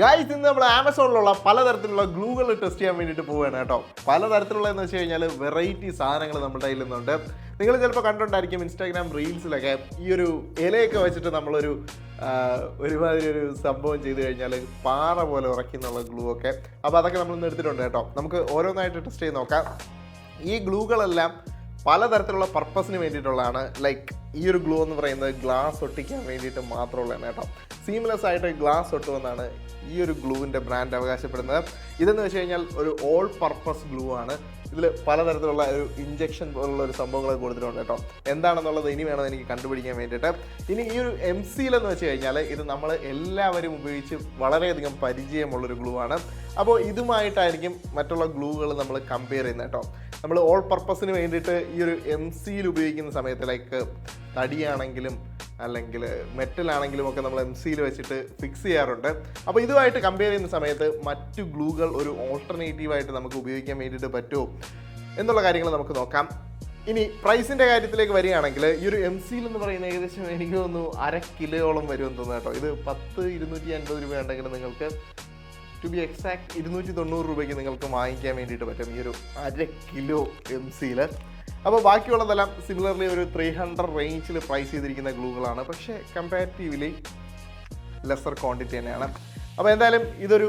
Guys ഇന്ന് നമ്മൾ ആമസോണിലുള്ള പലതരത്തിലുള്ള ഗ്ലൂകൾ ടെസ്റ്റ് ചെയ്യാൻ വേണ്ടിയിട്ട് പോവുകയാണ് കേട്ടോ. പലതരത്തിലുള്ള എന്ന് വെച്ച് കഴിഞ്ഞാൽ വെറൈറ്റി സാധനങ്ങൾ നമ്മുടെ കയ്യിൽ നിന്നുണ്ട് നിങ്ങൾ ചിലപ്പോൾ കണ്ടിട്ടുണ്ടായിരിക്കും ഇൻസ്റ്റാഗ്രാം റീൽസിലൊക്കെ ഈ ഒരു ഇലയൊക്കെ വെച്ചിട്ട് നമ്മളൊരു ഒരുമാതിരി ഒരു സംഭവം ചെയ്തു കഴിഞ്ഞാൽ പാറ പോലെ ഉറക്കുന്നുള്ള ഗ്ലൂ ഒക്കെ. അപ്പോൾ അതൊക്കെ നമ്മളിന്ന് എടുത്തിട്ടുണ്ട് കേട്ടോ. നമുക്ക് ഓരോന്നായിട്ട് ടെസ്റ്റ് ചെയ്ത് നോക്കാം. ഈ ഗ്ലൂകളെല്ലാം പലതരത്തിലുള്ള പർപ്പസിന് വേണ്ടിയിട്ടുള്ളതാണ്. ലൈക്ക് ഈ ഒരു ഗ്ലൂ എന്ന് പറയുന്നത് ഗ്ലാസ് ഒട്ടിക്കാൻ വേണ്ടിയിട്ട് മാത്രമുള്ളതാണ് കേട്ടോ. സീംലെസ് ആയിട്ട് ഗ്ലാസ് ഒട്ടുമെന്നാണ് ഈ ഒരു ഗ്ലൂവിന്റെ ബ്രാൻഡ് അവകാശപ്പെടുന്നത്. ഇതെന്ന് വെച്ച് കഴിഞ്ഞാൽ ഒരു ഓൾ പർപ്പസ് ഗ്ലൂ ആണ്. ഇതിൽ പലതരത്തിലുള്ള ഒരു ഇഞ്ചക്ഷൻ പോലുള്ള ഒരു സംഭവങ്ങൾ കൊടുത്തിട്ടുണ്ട് കേട്ടോ. എന്താണെന്നുള്ളത് ഇനി വേണം എനിക്ക് കണ്ടുപിടിക്കാൻ വേണ്ടിയിട്ട്. ഇനി ഈ ഒരു എം സിയിലെന്ന് വെച്ച് കഴിഞ്ഞാൽ ഇത് നമ്മൾ എല്ലാവരും ഉപയോഗിച്ച് വളരെയധികം പരിചയമുള്ളൊരു ഗ്ലൂ ആണ്. അപ്പോൾ ഇതുമായിട്ടായിരിക്കും മറ്റുള്ള ഗ്ലൂകൾ നമ്മൾ കമ്പയർ ചെയ്യുന്നത് കേട്ടോ. നമ്മൾ ഓൾ പർപ്പസിന് വേണ്ടിയിട്ട് ഈ ഒരു എം സിയിൽ ഉപയോഗിക്കുന്ന സമയത്ത് ലൈക്ക് തടിയാണെങ്കിലും അല്ലെങ്കിൽ മെറ്റലാണെങ്കിലും ഒക്കെ നമ്മൾ എം സിയിൽ വെച്ചിട്ട് ഫിക്സ് ചെയ്യാറുണ്ട്. അപ്പോൾ ഇതുമായിട്ട് കമ്പയർ ചെയ്യുന്ന സമയത്ത് മറ്റു ഗ്ലൂകൾ ഒരു ഓൾട്ടർനേറ്റീവായിട്ട് നമുക്ക് ഉപയോഗിക്കാൻ വേണ്ടിയിട്ട് പറ്റുമോ എന്നുള്ള കാര്യങ്ങൾ നമുക്ക് നോക്കാം. ഇനി പ്രൈസിന്റെ കാര്യത്തിലേക്ക് വരികയാണെങ്കിൽ ഈ ഒരു എം സിയിൽ എന്ന് പറയുന്ന ഏകദേശം എനിക്ക് തോന്നുന്നു അര കിലോയോളം വരുമെന്ന് തോന്നുന്നു കേട്ടോ. ഇത് പത്ത് ഇരുന്നൂറ്റി അൻപത് രൂപ ഉണ്ടെങ്കിൽ നിങ്ങൾക്ക് ടു ബി എക്സാക്ട് ഇരുന്നൂറ്റി തൊണ്ണൂറ് രൂപയ്ക്ക് നിങ്ങൾക്ക് വാങ്ങിക്കാൻ വേണ്ടിയിട്ട് പറ്റും ഈ ഒരു അര കിലോ എം സിയിൽ അപ്പോൾ ബാക്കിയുള്ളതെല്ലാം സിമിലർലി ഒരു ത്രീ ഹൺഡ്രഡ് റേഞ്ചിൽ പ്രൈസ് ചെയ്തിരിക്കുന്ന ഗ്ലൂകളാണ് പക്ഷേ കമ്പാരിറ്റീവ്ലി ലെസർ ക്വാണ്ടിറ്റി തന്നെയാണ്. അപ്പോൾ എന്തായാലും ഇതൊരു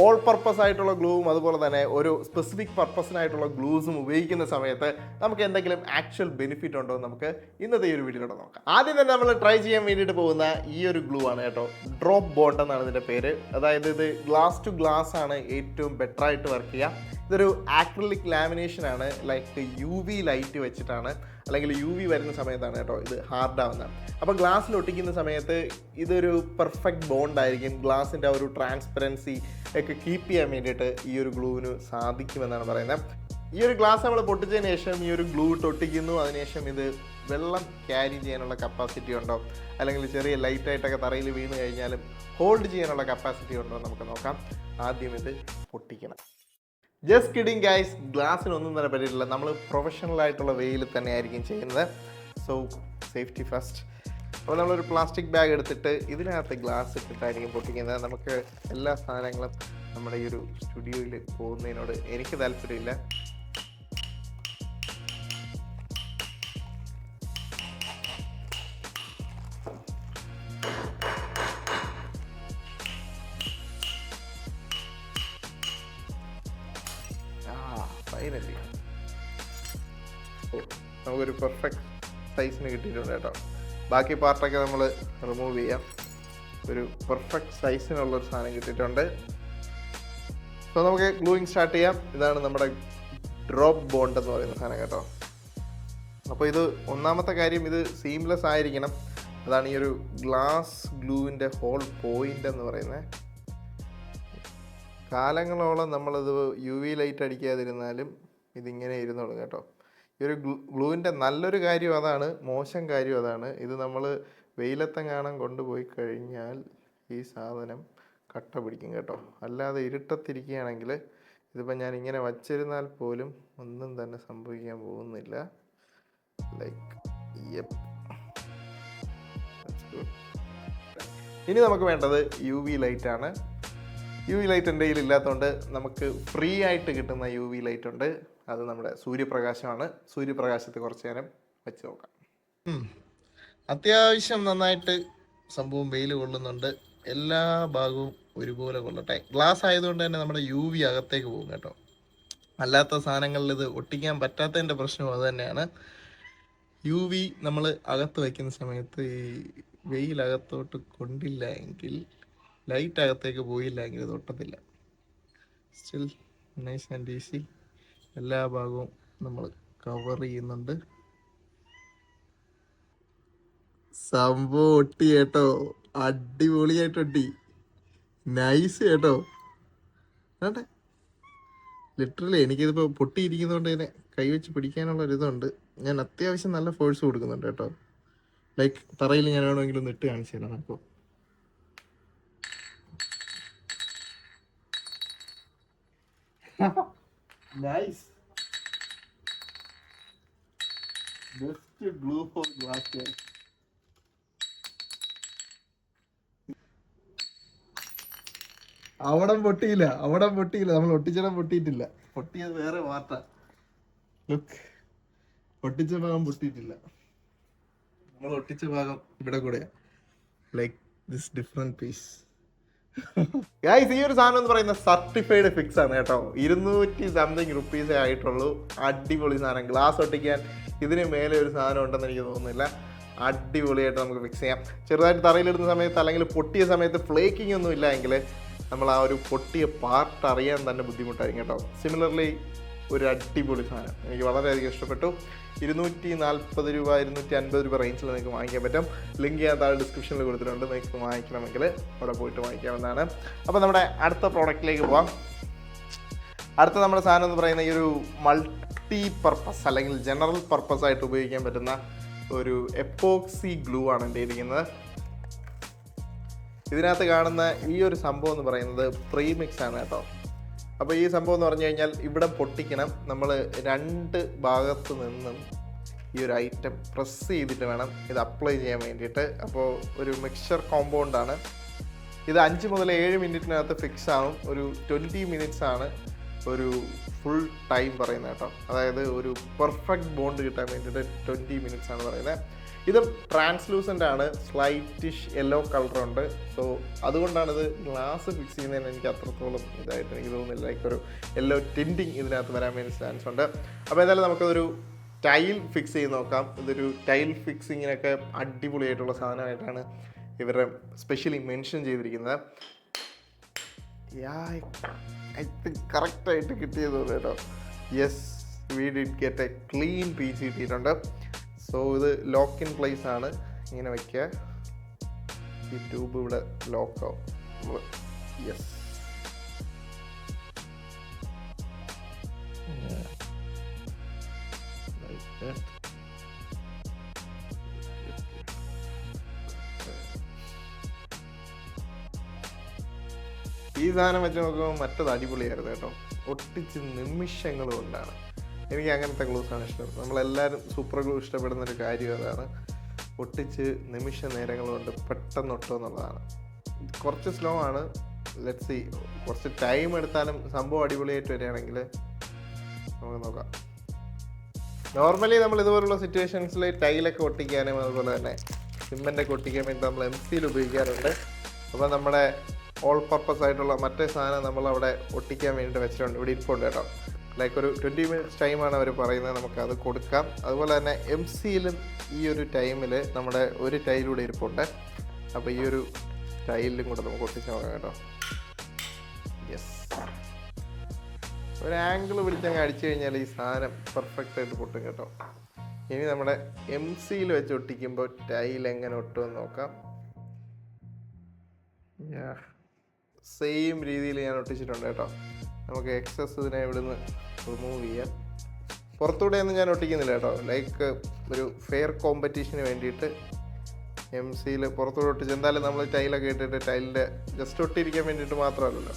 ഓൾ പർപ്പസ് ആയിട്ടുള്ള ഗ്ലൂവും അതുപോലെ തന്നെ ഒരു സ്പെസിഫിക് പർപ്പസിനായിട്ടുള്ള ഗ്ലൂസും ഉപയോഗിക്കുന്ന സമയത്ത് നമുക്ക് എന്തെങ്കിലും ആക്ച്വൽ ബെനിഫിറ്റ് ഉണ്ടോ നമുക്ക് ഇന്നത്തെ ഈ ഒരു വീഡിയോയിലൂടെ നോക്കാം. ആദ്യം തന്നെ നമ്മൾ ട്രൈ ചെയ്യാൻ വേണ്ടിയിട്ട് പോകുന്ന ഈ ഒരു ഗ്ലൂ ആണ് കേട്ടോ. ഡ്രോപ്പ് ബോണ്ട് എന്നാണ് ഇതിന്റെ പേര്. അതായത് ഇത് ഗ്ലാസ് ടു ഗ്ലാസ് ആണ് ഏറ്റവും ബെറ്റർ ആയിട്ട് വർക്ക് ചെയ്യുക. ഇതൊരു ആക്രിലിക് ലാമിനേഷൻ ആണ് ലൈക്ക് യു വി ലൈറ്റ് വെച്ചിട്ടാണ്. അല്ലെങ്കിൽ യു വി വരുന്ന സമയത്താണ് കേട്ടോ ഇത് ഹാർഡാവുന്നത് അപ്പോൾ ഗ്ലാസ്സിൽ ഒട്ടിക്കുന്ന സമയത്ത് ഇതൊരു പെർഫെക്റ്റ് ബോണ്ടായിരിക്കും ഗ്ലാസിന്റെ ആ ഒരു ട്രാൻസ്പെറൻസി ഒക്കെ കീപ്പ് ചെയ്യാൻ വേണ്ടിയിട്ട് ഈ ഒരു ഗ്ലൂവിന് സാധിക്കുമെന്നാണ് പറയുന്നത്. ഈ ഒരു ഗ്ലാസ് നമ്മൾ പൊട്ടിച്ചതിന് ശേഷം ഈ ഒരു ഗ്ലൂ ഒട്ടിക്കുന്നു. അതിനുശേഷം ഇത് വെള്ളം ക്യാരി ചെയ്യാനുള്ള കപ്പാസിറ്റി ഉണ്ടോ? അല്ലെങ്കിൽ ചെറിയ ലൈറ്റായിട്ടൊക്കെ തറയിൽ വീണ് കഴിഞ്ഞാലും ഹോൾഡ് ചെയ്യാനുള്ള കപ്പാസിറ്റി ഉണ്ടോ നമുക്ക് നോക്കാം. ആദ്യം ഇത് പൊട്ടിക്കണം. ജസ്റ്റ് കിഡിങ് ഗൈസ് ഗ്ലാസ്സിനൊന്നും തന്നെ പറ്റിയിട്ടില്ല. നമ്മൾ പ്രൊഫഷണൽ ആയിട്ടുള്ള വേയിൽ തന്നെ ആയിരിക്കും ചെയ്യുന്നത്. സോ സേഫ്റ്റി ഫസ്റ്റ് അപ്പോൾ നമ്മളൊരു പ്ലാസ്റ്റിക് ബാഗ് എടുത്തിട്ട് ഇതിനകത്ത് ഗ്ലാസ് ഇട്ടിട്ടായിരിക്കും പൊട്ടിക്കുന്നത്. നമുക്ക് എല്ലാ സാധനങ്ങളും നമ്മുടെ ഈ ഒരു സ്റ്റുഡിയോയിൽ പോകുന്നതിനോട് എനിക്ക് താല്പര്യമില്ല. ഫൈനലി നമുക്കൊരു പെർഫെക്റ്റ് സൈസിന് കിട്ടിയിട്ടുണ്ട് കേട്ടോ. ബാക്കി പാർട്ടൊക്കെ നമ്മൾ റിമൂവ് ചെയ്യാം. ഒരു പെർഫെക്റ്റ് സൈസിനുള്ളൊരു സാധനം കിട്ടിയിട്ടുണ്ട്. സോ നമുക്ക് ഗ്ലൂയിങ് സ്റ്റാർട്ട് ചെയ്യാം. ഇതാണ് നമ്മുടെ ഡ്രോപ്പ് ബോണ്ട് എന്ന് പറയുന്ന സാധനം കേട്ടോ. അപ്പോൾ ഇത് ഒന്നാമത്തെ കാര്യം ഇത് സീംലെസ് ആയിരിക്കണം. അതാണ് ഈ ഒരു ഗ്ലാസ് ഗ്ലൂവിന്റെ ഹോൾ പോയിന്റ് എന്ന് പറയുന്നത്. കാലങ്ങളോളം നമ്മളത് യു വി ലൈറ്റ് അടിക്കാതിരുന്നാലും ഇതിങ്ങനെ ഇരുന്നോളും കേട്ടോ. ഈ ഒരു ഗ്ലൂ ഗ്ലൂവിന്റെ നല്ലൊരു കാര്യം അതാണ് മോശം കാര്യം അതാണ്. ഇത് നമ്മൾ വെയിലത്തെങ്ങാണം കൊണ്ടുപോയി കഴിഞ്ഞാൽ ഈ സാധനം കട്ട പിടിക്കും കേട്ടോ. അല്ലാതെ ഇരുട്ടത്തിരിക്കുകയാണെങ്കിൽ ഇതിപ്പോൾ ഞാൻ ഇങ്ങനെ വച്ചിരുന്നാൽ പോലും ഒന്നും തന്നെ സംഭവിക്കാൻ പോകുന്നില്ല. ലൈക്ക് ഇനി നമുക്ക് വേണ്ടത് യു വി ലൈറ്റ് ആണ്. യു വി ലൈറ്റ് എന്റെ ഇല്ലാത്തതുകൊണ്ട് നമുക്ക് ഫ്രീ ആയിട്ട് കിട്ടുന്ന യു വി ലൈറ്റ് ഉണ്ട്. അത് നമ്മുടെ സൂര്യപ്രകാശമാണ്. സൂര്യപ്രകാശത്തെ കുറച്ച് നേരം വെച്ച് നോക്കാം. അത്യാവശ്യം നന്നായിട്ട് സംഭവം വെയിൽ കൊള്ളുന്നുണ്ട്. എല്ലാ ഭാഗവും ഒരുപോലെ കൊള്ളട്ടെ. ഗ്ലാസ് ആയതുകൊണ്ട് തന്നെ നമ്മുടെ യു വി അകത്തേക്ക് പോകും കേട്ടോ. അല്ലാത്ത സാധനങ്ങളിൽ ഇത് ഒട്ടിക്കാൻ പറ്റാത്തതിന്റെ പ്രശ്നം അത് തന്നെയാണ്. യു വി നമ്മൾ അകത്ത് വയ്ക്കുന്ന സമയത്ത് ഈ വെയിൽ അകത്തോട്ട് കൊണ്ടില്ല എങ്കിൽ ലൈറ്റ് അകത്തേക്ക് പോയില്ല എങ്കിൽ ഇത് ഒട്ടത്തില്ല. സ്റ്റിൽ നൈസ് ആൻഡ് ഈസി എല്ലാ ഭാഗവും നമ്മൾ കവർ ചെയ്യുന്നുണ്ട്. സംഭവം ഒട്ടി കേട്ടോ. അടിപൊളിയായിട്ട് ഒട്ടി. നൈസ് കേട്ടോ. വേണ്ടേ ലിറ്ററലി എനിക്കിതിപ്പോൾ പൊട്ടിയിരിക്കുന്നതുകൊണ്ട് ഇതിനെ കൈവച്ച് പിടിക്കാനുള്ള ഒരിതുണ്ട്. ഞാൻ അത്യാവശ്യം നല്ല ഫോഴ്സ് കൊടുക്കുന്നുണ്ട് കേട്ടോ. ലൈക്ക് തറയിൽ ഞാൻ വേണമെങ്കിലും ഒന്ന് ഇട്ട് കാണിച്ചു തരണം അപ്പോൾ nice best blue for glass അവിടെ പൊട്ടിയില്ല അവിടെ പൊട്ടിയില്ല. നമ്മൾ ഒട്ടിച്ചിടം പൊട്ടിയിട്ടില്ല. പൊട്ടിയത് വേറെ വാർത്ത. ലുക്ക് ഒട്ടിച്ച ഭാഗം പൊട്ടിയിട്ടില്ല. നമ്മൾ ഒട്ടിച്ച ഭാഗം ഇവിടെ കൂടെയാ. ലൈക്ക് ദിസ് ഡിഫറെന്റ് പീസ് ഈ ഒരു സാധനം എന്ന് പറയുന്ന സർട്ടിഫൈഡ് ഫിക്സ് ആണ് കേട്ടോ. ഇരുന്നൂറ്റി സംതിങ് റുപ്പീസേ ആയിട്ടുള്ളൂ. അടിപൊളി സാധനം. ഗ്ലാസ് ഒട്ടിക്കാൻ ഇതിന് മേലെ ഒരു സാധനം ഉണ്ടെന്ന് എനിക്ക് തോന്നുന്നില്ല. അടിപൊളിയായിട്ട് നമുക്ക് ഫിക്സ് ചെയ്യാം. ചെറുതായിട്ട് തറയിലിടുന്ന സമയത്ത് അല്ലെങ്കിൽ പൊട്ടിയ സമയത്ത് ഫ്ലേക്കിംഗ് ഒന്നും ഇല്ല എങ്കിൽ നമ്മൾ ആ ഒരു പൊട്ടിയ പാർട്ട് അറിയാൻ തന്നെ ബുദ്ധിമുട്ടായിരിക്കും കേട്ടോ. സിമിലർലി ഒരു അടിപൊളി സാധനം. എനിക്ക് വളരെയധികം ഇഷ്ടപ്പെട്ടു. ഇരുന്നൂറ്റി നാൽപ്പത് രൂപ ഇരുന്നൂറ്റി അൻപത് രൂപ റേഞ്ചിൽ നിങ്ങൾക്ക് വാങ്ങിക്കാൻ പറ്റും. ലിങ്ക് ഞാൻ താഴെ ഡിസ്ക്രിപ്ഷനിൽ കൊടുത്തിട്ടുണ്ട്. നിങ്ങൾക്ക് വാങ്ങിക്കണമെങ്കിൽ അവിടെ പോയിട്ട് വാങ്ങിക്കാവുന്നതാണ്. അപ്പോൾ നമ്മുടെ അടുത്ത പ്രോഡക്റ്റിലേക്ക് പോവാം. അടുത്ത നമ്മുടെ സാധനം എന്ന് പറയുന്ന ഈ ഒരു മൾട്ടി പർപ്പസ് അല്ലെങ്കിൽ ജനറൽ പർപ്പസ് ആയിട്ട് ഉപയോഗിക്കാൻ പറ്റുന്ന ഒരു എപ്പോക്സി ഗ്ലൂ ആണ് എന്റെ ഇരിക്കുന്നത് ഇതിനകത്ത് കാണുന്ന ഈ ഒരു സംഭവം എന്ന് പറയുന്നത് പ്രീമിക്സ് ആണ് കേട്ടോ. അപ്പോൾ ഈ സംഭവം എന്ന് പറഞ്ഞു കഴിഞ്ഞാൽ ഇവിടെ പൊട്ടിക്കണം. നമ്മൾ രണ്ട് ഭാഗത്ത് നിന്നും ഈ ഒരു ഐറ്റം പ്രസ് ചെയ്തിട്ട് വേണം ഇത് അപ്ലൈ ചെയ്യാൻ വേണ്ടിയിട്ട്. അപ്പോൾ ഒരു മിക്സ്ചർ കോമ്പൗണ്ടാണ് ഇത് അഞ്ച് മുതൽ ഏഴ് മിനിറ്റിനകത്ത് ഫിക്സ് ആവും. ഒരു ട്വന്റി മിനിറ്റ്സ് ആണ് ഒരു ഫുൾ ടൈം പറയുന്നത് കേട്ടോ. അതായത് ഒരു പെർഫെക്റ്റ് ബോണ്ട് കിട്ടാൻ വേണ്ടിയിട്ട് ട്വന്റി മിനിറ്റ്സ് ആണ് പറയുന്നത്. ഇത് ട്രാൻസ്ലൂസന്റ് ആണ്. സ്ലൈറ്റിഷ് യെല്ലോ കളറുണ്ട്. സോ അതുകൊണ്ടാണ് ഇത് ഗ്ലാസ് ഫിക്സ് ചെയ്യുന്നതിന് എനിക്ക് അത്രത്തോളം ഇതായിട്ട് എനിക്ക് തോന്നുന്നില്ല. ലൈക്ക് ഒരു യെല്ലോ ടിന്റിങ് ഇതിനകത്ത് വരാൻ വേണ്ടി ചാൻസ് ഉണ്ട്. അപ്പോൾ എന്തായാലും നമുക്കതൊരു ടൈൽ ഫിക്സ് ചെയ്ത് നോക്കാം. ഇതൊരു ടൈൽ ഫിക്സിങ്ങിനൊക്കെ അടിപൊളിയായിട്ടുള്ള സാധനമായിട്ടാണ് ഇവരെ സ്പെഷ്യലി മെൻഷൻ ചെയ്തിരിക്കുന്നത്. ഐ തിങ്ക് കറക്റ്റായിട്ട് കിട്ടിയത് കേട്ടോ. Yes we did get a clean piece കിട്ടിയിട്ടുണ്ട് സോ ഇത് ലോക്ക് ഇൻ പ്ലേസ് ആണ്. ഇങ്ങനെ വയ്ക്കുക ഈ ട്യൂബ് ഇവിടെ ലോക്ക് ആവും. യെസ്. ഈ സാധനം വെച്ച് നോക്കുമ്പോൾ മറ്റത് അടിപൊളിയായിരുന്നു കേട്ടോ. ഒട്ടിച്ച് നിമിഷങ്ങൾ കൊണ്ടാണ്. എനിക്ക് അങ്ങനത്തെ ഗ്ലൂസാണ് ഇഷ്ടം. നമ്മളെല്ലാവരും സൂപ്പർ ഗ്ലൂ ഇഷ്ടപ്പെടുന്ന ഒരു കാര്യം അതാണ്. ഒട്ടിച്ച് നിമിഷ നേരങ്ങൾ കൊണ്ട് പെട്ടെന്ന് ഒട്ടും എന്നുള്ളതാണ്. കുറച്ച് സ്ലോ ആണ്. ലെറ്റ് സി കുറച്ച് ടൈം എടുത്താലും സംഭവം അടിപൊളിയായിട്ട് വരികയാണെങ്കിൽ നമുക്ക് നോക്കാം. നോർമലി നമ്മൾ ഇതുപോലുള്ള സിറ്റുവേഷൻസിൽ ടൈലൊക്കെ ഒട്ടിക്കാനും അതുപോലെ തന്നെ സിമെന്റൊക്കെ ഒട്ടിക്കാൻ വേണ്ടി നമ്മൾ എം സിയിൽ ഉപയോഗിക്കാറുണ്ട്. അപ്പോൾ നമ്മുടെ ഓൾ പർപ്പസ് ആയിട്ടുള്ള മറ്റേ സാധനം നമ്മൾ അവിടെ ഒട്ടിക്കാൻ വേണ്ടിയിട്ട് വെച്ചിട്ടുണ്ട്. ഇവിടെ ഇരിപ്പുണ്ട് കേട്ടോ. ലൈക്ക് ഒരു ട്വന്റി മിനിറ്റ്സ് ടൈമാണ് അവർ പറയുന്നത് നമുക്കത് കൊടുക്കാം. അതുപോലെ തന്നെ എം സിയിലും ഈ ഒരു ടൈമിൽ നമ്മുടെ ഒരു ടൈലൂടെ ഇരിപ്പുണ്ട്. അപ്പോൾ ഈ ഒരു ടൈലിലും കൂടെ നമുക്ക് ഒട്ടിച്ച് നോക്കാം കേട്ടോ. യെസ് ഒരു ആംഗിൾ പിടിച്ചങ്ങ് അടിച്ചു കഴിഞ്ഞാൽ ഈ സാധനം പെർഫെക്റ്റ് ആയിട്ട് പൊട്ടും കേട്ടോ. ഇനി നമ്മുടെ എം സിയിൽ വെച്ച് ഒട്ടിക്കുമ്പോൾ ടൈൽ എങ്ങനെ ഒട്ടുമെന്ന് നോക്കാം. സെയിം രീതിയിൽ ഞാൻ ഒട്ടിച്ചിട്ടുണ്ട് കേട്ടോ. നമുക്ക് എക്സസ് ഇതിനെ ഇവിടുന്ന് റിമൂവ് ചെയ്യാം. പുറത്തൂടെ ഒന്നും ഞാൻ ഒട്ടിക്കുന്നില്ല കേട്ടോ. ലൈക്ക് ഒരു ഫെയർ കോമ്പറ്റീഷന് വേണ്ടിയിട്ട് എം സിയിൽ പുറത്തൂടെ ഒട്ടിച്ച് എന്തായാലും നമ്മൾ ടൈലൊക്കെ ഇട്ടിട്ട് ടൈലിന്റെ ജസ്റ്റ് ഒട്ടിയിരിക്കാൻ വേണ്ടിയിട്ട് മാത്രമല്ലല്ലോ.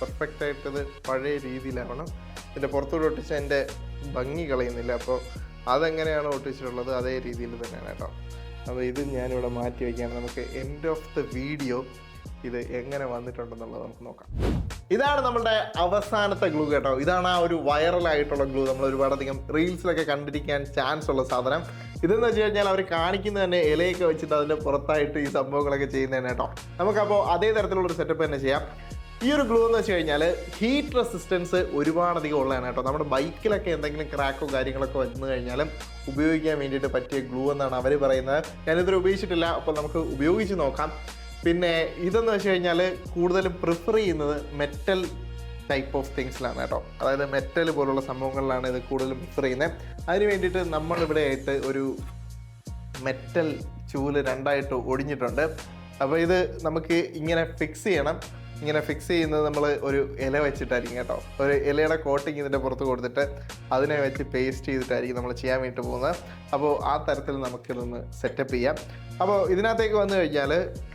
പെർഫെക്റ്റ് ആയിട്ടത് പഴയ രീതിയിലാവണം. ഇതിന്റെ പുറത്തൂടെ ഒട്ടിച്ച് എന്റെ ഭംഗി കളയുന്നില്ല. അപ്പോൾ അതെങ്ങനെയാണ് ഒട്ടിച്ചിട്ടുള്ളത് അതേ രീതിയിൽ തന്നെയാണ് കേട്ടോ. അപ്പോൾ ഇത് ഞാനിവിടെ മാറ്റി വയ്ക്കുകയാണ് നമുക്ക് എൻഡ് ഓഫ് ദ വീഡിയോ ഇത് എങ്ങനെ വന്നിട്ടുണ്ടെന്നുള്ളത് നമുക്ക് നോക്കാം. ഇതാണ് നമ്മുടെ അവസാനത്തെ ഗ്ലൂ കേട്ടോ. ഇതാണ് ആ ഒരു വൈറലായിട്ടുള്ള ഗ്ലൂ നമ്മൾ ഒരുപാടധികം റീൽസിലൊക്കെ കണ്ടിരിക്കാൻ ചാൻസ് ഉള്ള സാധനം. ഇതെന്ന് വെച്ച് കഴിഞ്ഞാൽ അവർ കാണിക്കുന്നത് തന്നെ ഇലയൊക്കെ വെച്ചിട്ട് അതിന്റെ പുറത്തായിട്ട് ഈ സംഭവങ്ങളൊക്കെ ചെയ്യുന്നതന്നെ കേട്ടോ. നമുക്കപ്പോൾ അതേ തരത്തിലുള്ളൊരു സെറ്റപ്പ് തന്നെ ചെയ്യാം. ഈ ഒരു ഗ്ലൂ എന്ന് വെച്ച് കഴിഞ്ഞാൽ ഹീറ്റ് റെസിസ്റ്റൻസ് ഒരുപാടധികം ഉള്ളതാണ് കേട്ടോ. നമ്മുടെ ബൈക്കിലൊക്കെ എന്തെങ്കിലും ക്രാക്കോ കാര്യങ്ങളൊക്കെ വന്നു കഴിഞ്ഞാലും ഉപയോഗിക്കാൻ വേണ്ടിയിട്ട് പറ്റിയ ഗ്ലൂ എന്നാണ് അവർ പറയുന്നത്. ഞാനിതുവരെ ഉപയോഗിച്ചിട്ടില്ല. അപ്പോൾ നമുക്ക് ഉപയോഗിച്ച് നോക്കാം. പിന്നെ ഇതെന്ന് വെച്ച് കഴിഞ്ഞാൽ കൂടുതലും പ്രിഫർ ചെയ്യുന്നത് മെറ്റൽ ടൈപ്പ് ഓഫ് തിങ്സിലാണ് കേട്ടോ. അതായത് മെറ്റൽ പോലുള്ള സംഭവങ്ങളിലാണ് ഇത് കൂടുതലും പ്രിഫർ ചെയ്യുന്നത് അതിന് വേണ്ടിയിട്ട് നമ്മളിവിടെ ആയിട്ട് ഒരു മെറ്റൽ ചൂൽ രണ്ടായിട്ട് ഒടിഞ്ഞിട്ടുണ്ട്. അപ്പോൾ ഇത് നമുക്ക് ഇങ്ങനെ ഫിക്സ് ചെയ്യണം. ഇങ്ങനെ ഫിക്സ് ചെയ്യുന്നത് നമ്മൾ ഒരു ഇല വെച്ചിട്ടായിരിക്കും കേട്ടോ. ഒരു ഇലയുടെ കോട്ടിങ് ഇതിന്റെ പുറത്ത് കൊടുത്തിട്ട് അതിനെ വെച്ച് പേസ്റ്റ് ചെയ്തിട്ടായിരിക്കും നമ്മൾ ചെയ്യാൻ വേണ്ടി പോകുന്നത്. അപ്പോൾ ആ തരത്തിൽ നമുക്കിതൊന്ന് സെറ്റപ്പ് ചെയ്യാം. അപ്പോൾ ഇതിനകത്തേക്ക് വന്നു കഴിഞ്ഞാൽ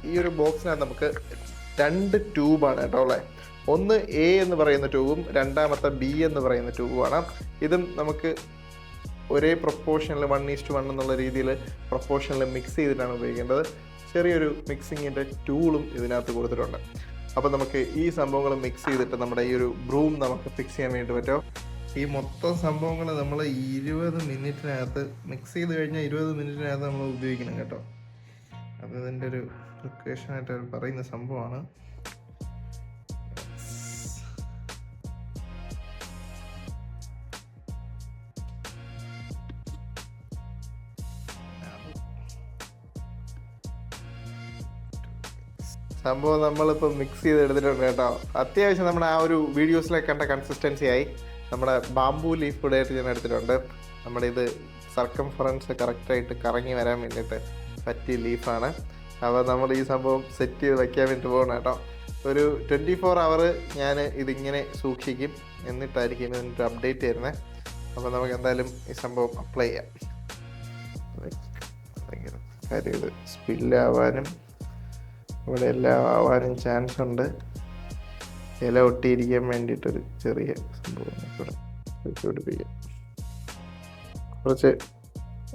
ഈ ഒരു ബോക്സിനകത്ത് നമുക്ക് രണ്ട് ട്യൂബാണ് കേട്ടോ അല്ലേ ഒന്ന് എ എന്ന് പറയുന്ന ട്യൂബും രണ്ടാമത്തെ ബി എന്ന് പറയുന്ന ട്യൂബുമാണ് ഇതും നമുക്ക് ഒരേ പ്രൊപ്പോർഷനിൽ വൺ ഈസ്റ്റ് വൺ എന്നുള്ള രീതിയിൽ പ്രൊപ്പോർഷനിൽ മിക്സ് ചെയ്തിട്ടാണ് ഉപയോഗിക്കേണ്ടത്. ചെറിയൊരു മിക്സിങ്ങിന്റെ ടൂളും ഇതിനകത്ത് കൊടുത്തിട്ടുണ്ട്. അപ്പോൾ നമുക്ക് ഈ സംഭവങ്ങൾ മിക്സ് ചെയ്തിട്ട് നമ്മുടെ ഈ ഒരു ബ്രൂം നമുക്ക് ഫിക്സ് ചെയ്യാൻ വേണ്ടി പറ്റും. ഈ മൊത്തം സംഭവങ്ങൾ നമ്മൾ ഇരുപത് മിനിറ്റിനകത്ത് മിക്സ് ചെയ്ത് കഴിഞ്ഞാൽ ഇരുപത് മിനിറ്റിനകത്ത് നമ്മൾ ഉപയോഗിക്കണം കേട്ടോ. അത് ഇതിന്റെ ഒരു റിക്വേഷനായിട്ട് അവർ പറയുന്ന സംഭവമാണ്. സംഭവം നമ്മളിപ്പോൾ മിക്സ് ചെയ്ത് എടുത്തിട്ടുണ്ട് കേട്ടോ. അത്യാവശ്യം നമ്മുടെ ആ ഒരു വീഡിയോസിലൊക്കെ കണ്ട കൺസിസ്റ്റൻസി ആയി നമ്മുടെ ബാംബു ലീഫ് ഇടയായിട്ട് ഞാൻ എടുത്തിട്ടുണ്ട്. നമ്മുടെ ഇത് സർക്കംഫറൻസ് കറക്റ്റായിട്ട് കറങ്ങി വരാൻ വേണ്ടിയിട്ട് പറ്റിയ ലീഫാണ് അപ്പോൾ നമ്മൾ ഈ സംഭവം സെറ്റ് ചെയ്ത് വയ്ക്കാൻ വേണ്ടി പോകണം കേട്ടോ. ഒരു ട്വന്റി ഫോർ അവർ ഞാൻ ഇതിങ്ങനെ സൂക്ഷിക്കും. എന്നിട്ടായിരിക്കും ഇതിന്റെ അപ്ഡേറ്റ് തരുന്നത് അപ്പോൾ നമുക്ക് എന്തായാലും ഈ സംഭവം അപ്ലൈ ചെയ്യാം. കാര്യം ഇത് സ്പില്ലാവാനും ഇവിടെ എല്ലാം ആവാനും ചാൻസ് ഉണ്ട്. ഇല ഒട്ടിയിരിക്കാൻ വേണ്ടിയിട്ടൊരു ചെറിയ സംഭവം ഇവിടെ വെച്ച് പിടിപ്പിക്കാം കുറച്ച്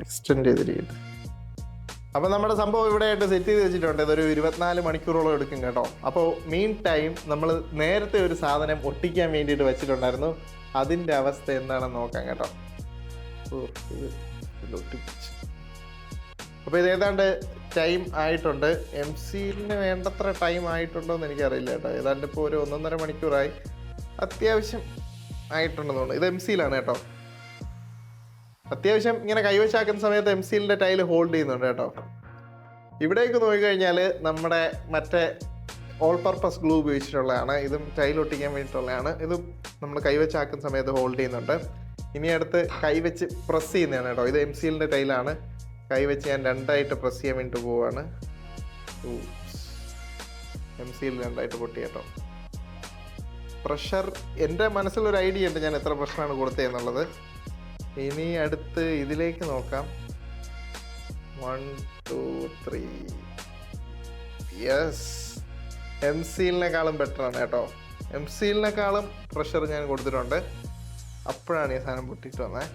എക്സ്റ്റെൻഡ് ചെയ്തിരിക്കുന്നു അപ്പോൾ നമ്മുടെ സംഭവം ഇവിടെ ആയിട്ട് സെറ്റ് ചെയ്ത് വെച്ചിട്ടുണ്ട്. ഇതൊരു ഇരുപത്തിനാല് മണിക്കൂറോളം എടുക്കും കേട്ടോ. അപ്പോൾ മീൻ ടൈം നമ്മൾ നേരത്തെ ഒരു സാധനം ഒട്ടിക്കാൻ വേണ്ടിയിട്ട് വെച്ചിട്ടുണ്ടായിരുന്നു. അതിന്റെ അവസ്ഥ എന്താണെന്ന് നോക്കാം കേട്ടോ. ഒട്ടിപ്പിച്ച് അപ്പോൾ ഇത് ഏതാണ്ട് ടൈം ആയിട്ടുണ്ട്. എം സിയിലിന് വേണ്ടത്ര ടൈം ആയിട്ടുണ്ടോ എന്ന് എനിക്കറിയില്ല കേട്ടോ. ഏതാണ്ട് ഇപ്പോൾ ഒരു ഒന്നൊന്നര മണിക്കൂറായി. അത്യാവശ്യം ആയിട്ടുണ്ടെന്ന് തോന്നുന്നു. ഇത് എം സിയിലാണ് കേട്ടോ. അത്യാവശ്യം ഇങ്ങനെ കൈവശാക്കുന്ന സമയത്ത് എം സിയിലിന്റെ ടൈൽ ഹോൾഡ് ചെയ്യുന്നുണ്ട് കേട്ടോ. ഇവിടേക്ക് നോക്കിക്കഴിഞ്ഞാൽ നമ്മുടെ മറ്റേ ഓൾ പർപ്പസ് ഗ്ലൂ ഉപയോഗിച്ചിട്ടുള്ളതാണ്. ഇതും ടൈൽ ഒട്ടിക്കാൻ വേണ്ടിയിട്ടുള്ളതാണ്. ഇതും നമ്മൾ കൈവച്ചാക്കുന്ന സമയത്ത് ഹോൾഡ് ചെയ്യുന്നുണ്ട്. ഇനി അടുത്ത് കൈവച്ച് പ്രസ് ചെയ്യുന്നതാണ് കേട്ടോ. ഇത് എം സിയിലിന്റെ ടൈലാണ്. കൈവച്ച് ഞാൻ രണ്ടായിട്ട് പ്രസ് ചെയ്യാൻ വേണ്ടി പോവാണ്. എം സിയിൽ രണ്ടായിട്ട് പൊട്ടി കേട്ടോ. പ്രഷർ എന്റെ മനസ്സിലൊരു ഐഡിയ ഉണ്ട് ഞാൻ എത്ര പ്രഷറാണ് കൊടുത്തതെന്നുള്ളത് ഇനി അടുത്ത് ഇതിലേക്ക് നോക്കാം. One two three yes M സിയിലിനേക്കാളും ബെറ്ററാണ് കേട്ടോ. എം സിയിലിനേക്കാളും പ്രഷർ ഞാൻ കൊടുത്തിട്ടുണ്ട്. അപ്പോഴാണ് ഈ സാധനം പൊട്ടിയിട്ട് വന്നത്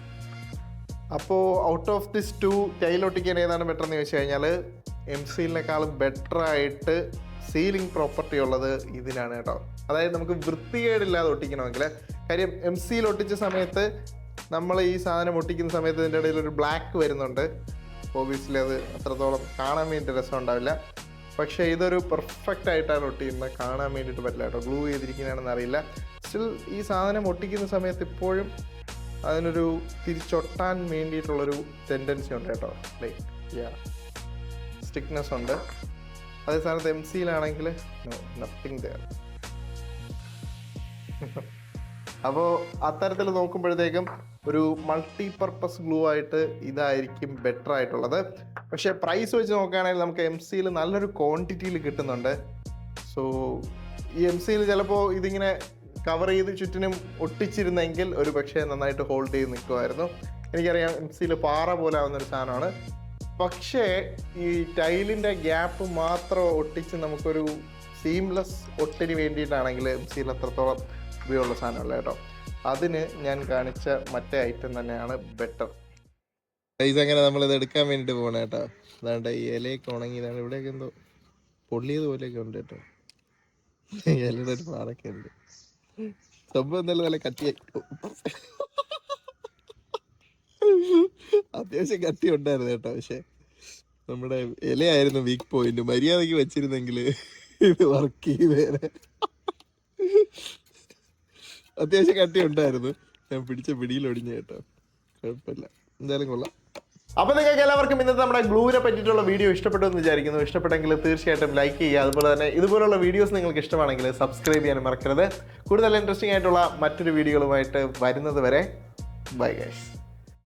അപ്പോൾ ഔട്ട് ഓഫ് ദിസ് ടു ടൈലൊട്ടിക്കാൻ ഏതാണ് ബെറ്റർ എന്ന് ചോദിച്ചു കഴിഞ്ഞാൽ എം സിയിലിനേക്കാളും ബെറ്റർ ആയിട്ട് സീലിംഗ് പ്രോപ്പർട്ടി ഉള്ളത് ഇതിനാണ് കേട്ടോ. അതായത് നമുക്ക് വൃത്തികേടില്ലാതെ ഒട്ടിക്കണമെങ്കിൽ കാര്യം എം സിയിൽ ഒട്ടിച്ച സമയത്ത് നമ്മൾ ഈ സാധനം ഒട്ടിക്കുന്ന സമയത്ത് ഇതിന്റെ ഇടയിൽ ഒരു ബ്ലാക്ക് വരുന്നുണ്ട്. ഓബിയസ്ലി അത് അത്രത്തോളം കാണാൻ വേണ്ടി രസം ഉണ്ടാവില്ല. പക്ഷേ ഇതൊരു പെർഫെക്റ്റ് ആയിട്ടാണ് ഒട്ടിക്കുന്നത്. കാണാൻ വേണ്ടിയിട്ട് പറ്റില്ല കേട്ടോ. ഗ്ലൂ ചെയ്തിരിക്കുന്നതാണെന്ന് അറിയില്ല. സ്റ്റിൽ ഈ സാധനം ഒട്ടിക്കുന്ന സമയത്ത് ഇപ്പോഴും അതിനൊരു തിരിച്ചൊട്ടാൻ വേണ്ടിയിട്ടുള്ളൊരു ടെൻഡൻസി ഉണ്ട് കേട്ടോ. ലൈക്ക് യാ സ്റ്റിക്നെസ് ഉണ്ട്. അതേ സ്ഥാനത്ത് എം സിയിലാണെങ്കിൽ നത്തിങ് ദയർ അപ്പോൾ അത്തരത്തിൽ നോക്കുമ്പോഴത്തേക്കും ഒരു മൾട്ടി പർപ്പസ് ഗ്ലൂ ആയിട്ട് ഇതായിരിക്കും ബെറ്റർ ആയിട്ടുള്ളത്. പക്ഷേ പ്രൈസ് വെച്ച് നോക്കുകയാണെങ്കിൽ നമുക്ക് എം സിയിൽ നല്ലൊരു ക്വാണ്ടിറ്റിയിൽ കിട്ടുന്നുണ്ട്. സോ ഈ എം സിയിൽ ചിലപ്പോൾ ഇതിങ്ങനെ കവർ ചെയ്ത് ചുറ്റിനും ഒട്ടിച്ചിരുന്നെങ്കിൽ ഒരു പക്ഷേ നന്നായിട്ട് ഹോൾഡ് ചെയ്ത് നിൽക്കുമായിരുന്നു. എനിക്കറിയാം എം സിയിൽ പാറ പോലെ ആവുന്നൊരു സാധനമാണ്. പക്ഷേ ഈ ടൈലിന്റെ ഗ്യാപ്പ് മാത്രം ഒട്ടിച്ച് നമുക്കൊരു സീംലെസ് ഒട്ടിന് വേണ്ടിയിട്ടാണെങ്കിൽ എം സിയിൽ അത്രത്തോളം ഉപയോഗമുള്ള സാധനമല്ല കേട്ടോ. അതിന് ഞാൻ കാണിച്ച മറ്റേ ഐറ്റം തന്നെയാണ് ബെറ്റർ ഇതങ്ങനെ നമ്മളിത് എടുക്കാൻ വേണ്ടിയിട്ട് പോകണം കേട്ടോ? അതാണ്ട് ഈ ഇലയൊക്കെ ഉണങ്ങി ഇതാണ് ഇവിടെയൊക്കെ എന്തോ പൊള്ളിയത് പോലെയൊക്കെ ഉണ്ട് കേട്ടോ. ഇലയുടെ ഒരു പാടൊക്കെ ഉണ്ട്. സംഭവം എന്തായാലും നല്ല കട്ടിയായി. അത്യാവശ്യം കട്ടി ഉണ്ടായിരുന്നു കേട്ടോ പക്ഷെ നമ്മുടെ ഇലയായിരുന്നു വീക്ക് പോയിന്റ് മര്യാദയ്ക്ക് വെച്ചിരുന്നെങ്കിൽ ഇത് വർക്ക് ചെയ്തേനെ അത്യാവശ്യം കട്ടി ഉണ്ടായിരുന്നു. ഞാൻ പിടിച്ച പിടിയിൽ ഒടിഞ്ഞ കേട്ടോ. കുഴപ്പമില്ല. എന്തായാലും കൊള്ളാം. അപ്പോൾ നിങ്ങൾക്ക് എല്ലാവർക്കും ഇന്നത്തെ നമ്മുടെ ഗ്ലൂവിനെ പറ്റിയിട്ടുള്ള വീഡിയോ ഇഷ്ടപ്പെട്ടു എന്ന് വിചാരിക്കുന്നു. ഇഷ്ടപ്പെട്ടെങ്കിൽ തീർച്ചയായിട്ടും ലൈക്ക് ചെയ്യുക. അതുപോലെ തന്നെ ഇതുപോലുള്ള വീഡിയോസ് നിങ്ങൾക്ക് ഇഷ്ടമാണെങ്കിൽ സബ്സ്ക്രൈബ് ചെയ്യാൻ മറക്കരുത്. കൂടുതൽ ഇൻട്രസ്റ്റിംഗ് ആയിട്ടുള്ള മറ്റൊരു വീഡിയോകളുമായിട്ട് വരുന്നത് വരെ ബൈ ഗൈസ്